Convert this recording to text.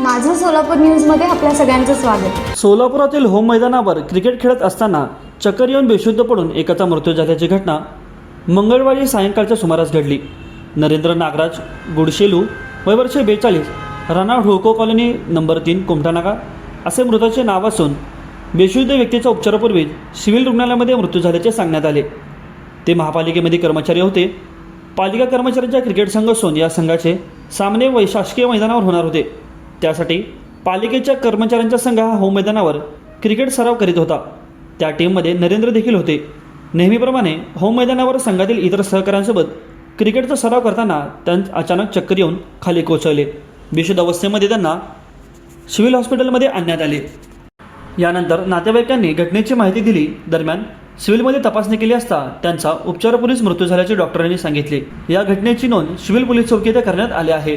माझं सोलापूर न्यूजमध्ये आपल्या सगळ्यांचं स्वागत. सोलापुरातील होम मैदानावर क्रिकेट खेळत असताना चक्कर येऊन बेशुद्ध पडून एकाचा मृत्यू झाल्याची घटना मंगळवारी सायंकाळच्या सुमारास घडली. नरेंद्र नागराज गुडशेलू वयवर्षे बेचाळीस राणा ढोको कॉलनी नंबर तीन कुमठानाका असे मृताचे नाव असून बेशुद्ध व्यक्तीच्या उपचारापूर्वी सिव्हिल रुग्णालयामध्ये मृत्यू झाल्याचे सांगण्यात आले. ते महापालिकेमध्ये कर्मचारी होते. पालिका कर्मचाऱ्यांचा क्रिकेट संघ असून या संघाचे सामने वैशासकीय मैदानावर होणार होते. त्यासाठी पालिकेच्या कर्मचाऱ्यांचा संघ हा होम मैदानावर क्रिकेट सराव करीत होता. त्या टीममध्ये नरेंद्र देखील होते. नेहमीप्रमाणे होम मैदानावर संघातील इतर सहकाऱ्यांसोबत क्रिकेटचा सराव करताना त्यां अचानक चक्कर येऊन खाली कोसळले. बेशुद्ध अवस्थेमध्ये त्यांना सिव्हिल हॉस्पिटलमध्ये आणण्यात आले. यानंतर नातेवाईकांनी घटनेची माहिती दिली. दरम्यान सिव्हिलमध्ये तपासणी केली असता त्यांचा उपचारापूर्वीच मृत्यू झाल्याचे डॉक्टरांनी सांगितले. या घटनेची नोंद सिव्हिल पोलीस चौकी करण्यात आली आहे.